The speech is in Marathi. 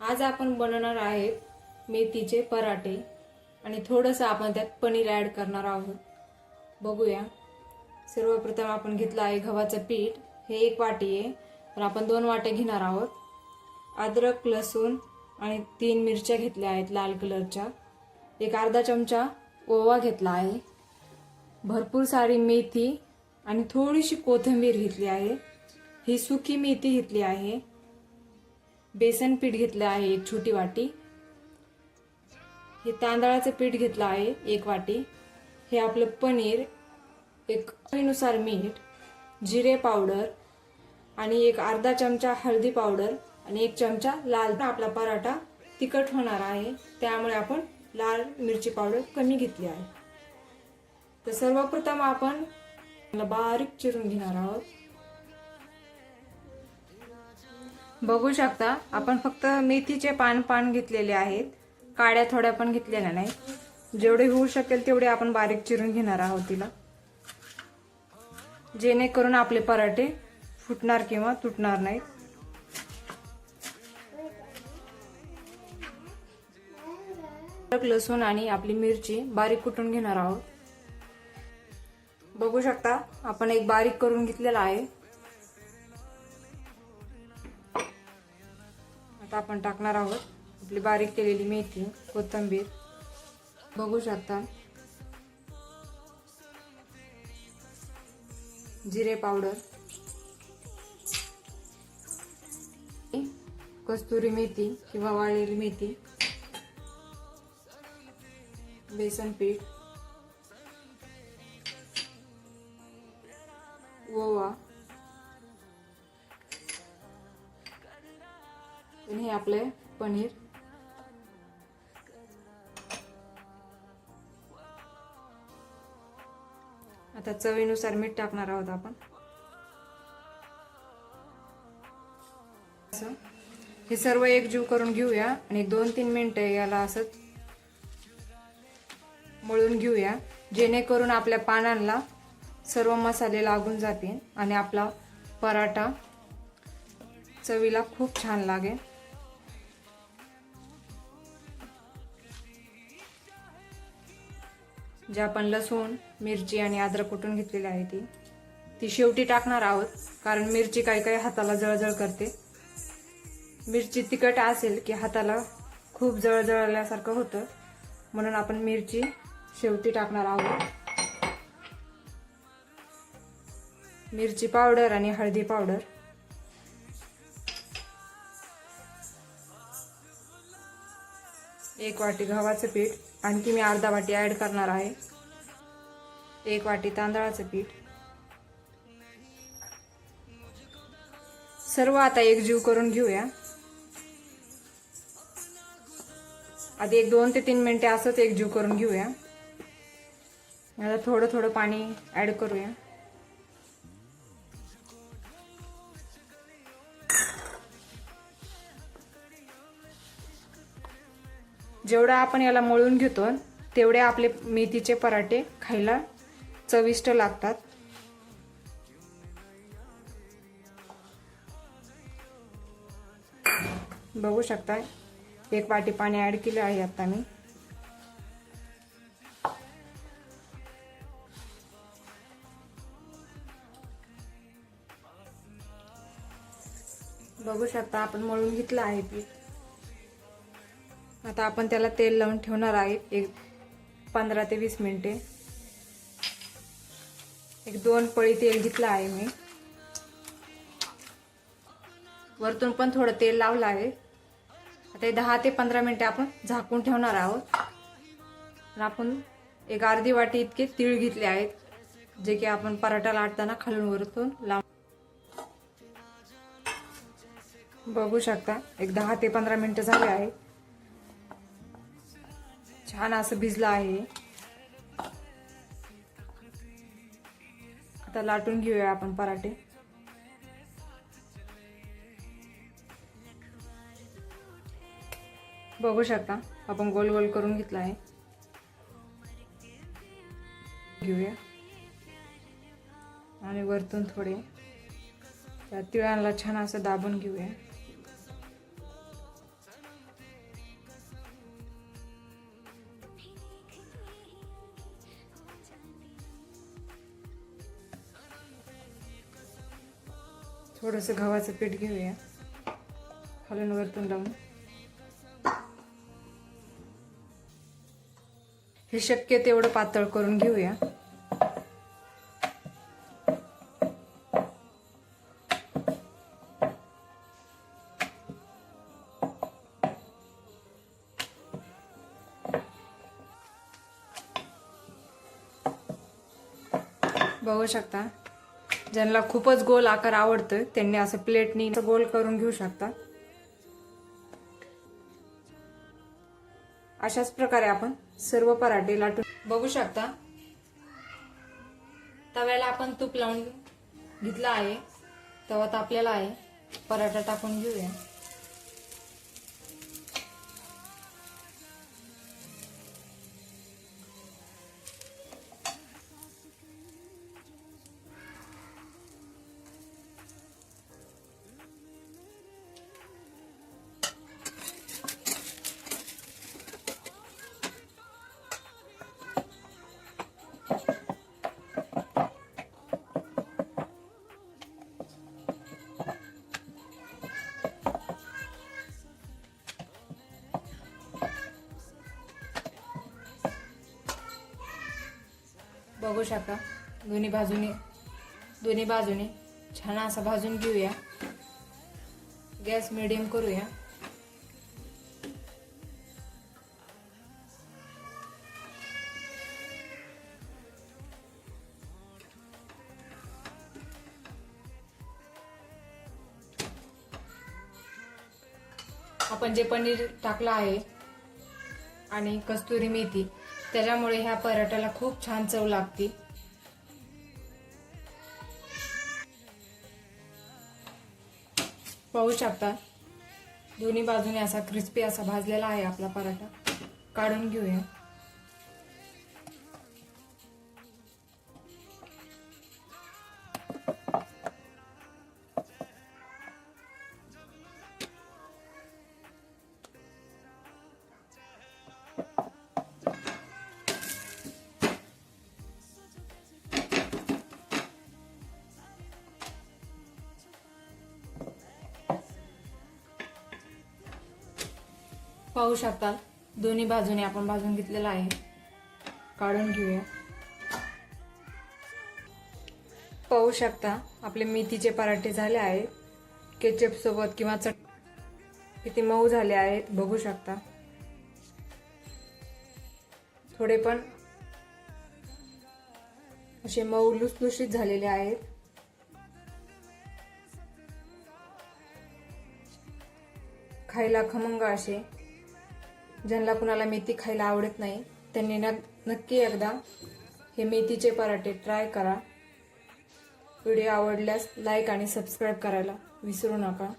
आज आपण बनवणार आहेत मेथीचे पराठे आणि थोडंसं आपण त्यात पनीर ॲड करणार आहोत. बघूया. सर्वप्रथम आपण घेतलं आहे गव्हाचं पीठ. हे एक वाटी आहे. तर आपण दोन वाट्या घेणार आहोत. अद्रक लसूण आणि तीन मिरच्या घेतल्या आहेत लाल कलरच्या. एक अर्धा चमचा ओवा घेतला आहे. भरपूर सारी मेथी आणि थोडीशी कोथिंबीर घेतली आहे. ही सुकी मेथी घेतली आहे. बेसन पीठ घेतलं आहे एक छोटी वाटी. हे तांदळाचं पीठ घेतलं आहे एक वाटी. हे आपलं पनीर एक चवीनुसार मीठ जिरे पावडर आणि एक अर्धा चमचा हळदी पावडर आणि एक चमचा लाल आपला पराठा तिखट होणार आहे. त्यामुळे आपण लाल मिरची पावडर कमी घेतली आहे. तर सर्वप्रथम आपण बारीक चिरून घेणार आहोत. बघू शकता. आपण फक्त मेथीचे पान पान घेतलेले आहेत. काड्या थोड्या पण घेतलेल्या नाही जेवढे होऊ शकेल तेवढे आपण बारीक चिरून घेणार आहोत तिला. जेणेकरून आपले पराठे फुटणार किंवा तुटणार नाहीत. लसूण आणि आपली मिरची बारीक कुटून घेणार आहोत. बघू शकता आपण एक बारीक करून घेतलेला आहे. आता आपण टाकणार आहोत आपली बारीक केलेली मेथी कोथिंबीर. बघू शकता. जिरे पावडर. कस्तुरी मेथी किंवा वाळलेली मेथी. बेसन पीठ. ओवा. आणि हे आपले पनीर. आता चवीनुसार मीठ टाकणार आहोत आपण. असं. हे सर्व एकजीव करून घेऊया आणि दोन तीन मिनटं याला असंच मळून घेऊया जेणेकरून आपल्या पानांना सर्व मसाले लागून जातील आणि आपला पराठा चवीला खूप छान लागेल. जे आपण लसूण मिरची आणि अद्रक कुटून घेतलेली आहे ती. ती शेवटी टाकणार आहोत कारण मिरची काही काही हाताला जळजळ करते. मिरची तिखट असेल की हाताला खूप जळजळल्यासारखं होतं म्हणून आपण मिरची शेवटी टाकणार आहोत. मिरची पावडर आणि हळदी पावडर. एक वाटी गव्हाचं पीठ आणखी मी अर्धा वाटी ॲड करणार आहे. एक वाटी तांदळाचं पीठ. सर्व आता एकजीव करून घेऊया. आधी एक दोन ते तीन मिनटे असंच एकजीव करून घेऊया. आता थोडं थोडं पाणी ॲड करूया. जेवढं आपण याला मळून घेतो तेवढे आपले मेथीचे पराठे खायला चविष्ट लागतात. बघू शकता एक वाटी पाणी ऍड केलं आहे आता मी. बघू शकता आपण मळून घेतलं आहे पीठ. आता आपण त्याला तेल लावून ठेवणार आहे. एक पंधरा ते वीस मिनिटे. एक दोन पळी तेल घेतलं आहे मी. वरतून पण थोडं तेल लावलं आहे. आता हे दहा ते पंधरा मिनिटे आपण झाकून ठेवणार आहोत. आणि आपण एक अर्धी वाटी इतके तीळ घेतले आहेत जे की आपण पराठा लाटताना खालून वरतून लाव बघू शकता. एक दहा ते पंधरा मिनिटं झाले आहे छान असं भिजलं आहे. आता लाटून घेऊया आपण पराठे. बघू शकता आपण गोल गोल करून घेतला आहे. घेऊया. आणि वरतून थोडे त्या तिळांना छान असं दाबून घेऊया. थोडंसं गव्हाचं पीठ घेऊया. खालून वरतून लावून. हे शक्य तेवढं पातळ करून घेऊया. बघू शकता? ज्यांना खूपच गोल आकार आवडतं त्यांनी असं प्लेटनी गोल करून घेऊ शकता. अशाच प्रकारे आपण सर्व पराठे लाटून बघू शकता. तव्याला आपण तूप लावून घेतला आहे. तवा तापलेला आहे. पराठा टाकून घेऊया. बघू शकता. दोन्ही बाजूने दोन्ही बाजूने छान असा भाजून घेऊया. गॅस मिडियम करूया. आपण जे पनीर टाकलं आहे आणि कस्तुरी मेथी त्याच्यामुळे ह्या पराठ्याला खूप छान चव लागते. पाहू शकता दोन्ही बाजूने असा क्रिस्पी असा भाजलेला आहे आपला पराठा. काढून घेऊया. पाहू शकता दोन्ही बाजूने आपण भाजून घेतलेला आहे. काढून घेऊया. पाहू शकता आपले मेथीचे पराठे झाले आहेत. केचप सोबत किंवा चट किती मऊ झाले आहेत बघू शकता. थोडे पण असे मऊ लुसलुशीत झालेले आहेत. खायला खमंग असे. ज्यांना कुणाला मेथी खायला आवडत नाही त्यांनी न नक्की एकदा हे मेथीचे पराठे ट्राय करा. व्हिडिओ आवडल्यास लाईक आणि सबस्क्राईब करायला विसरू नका.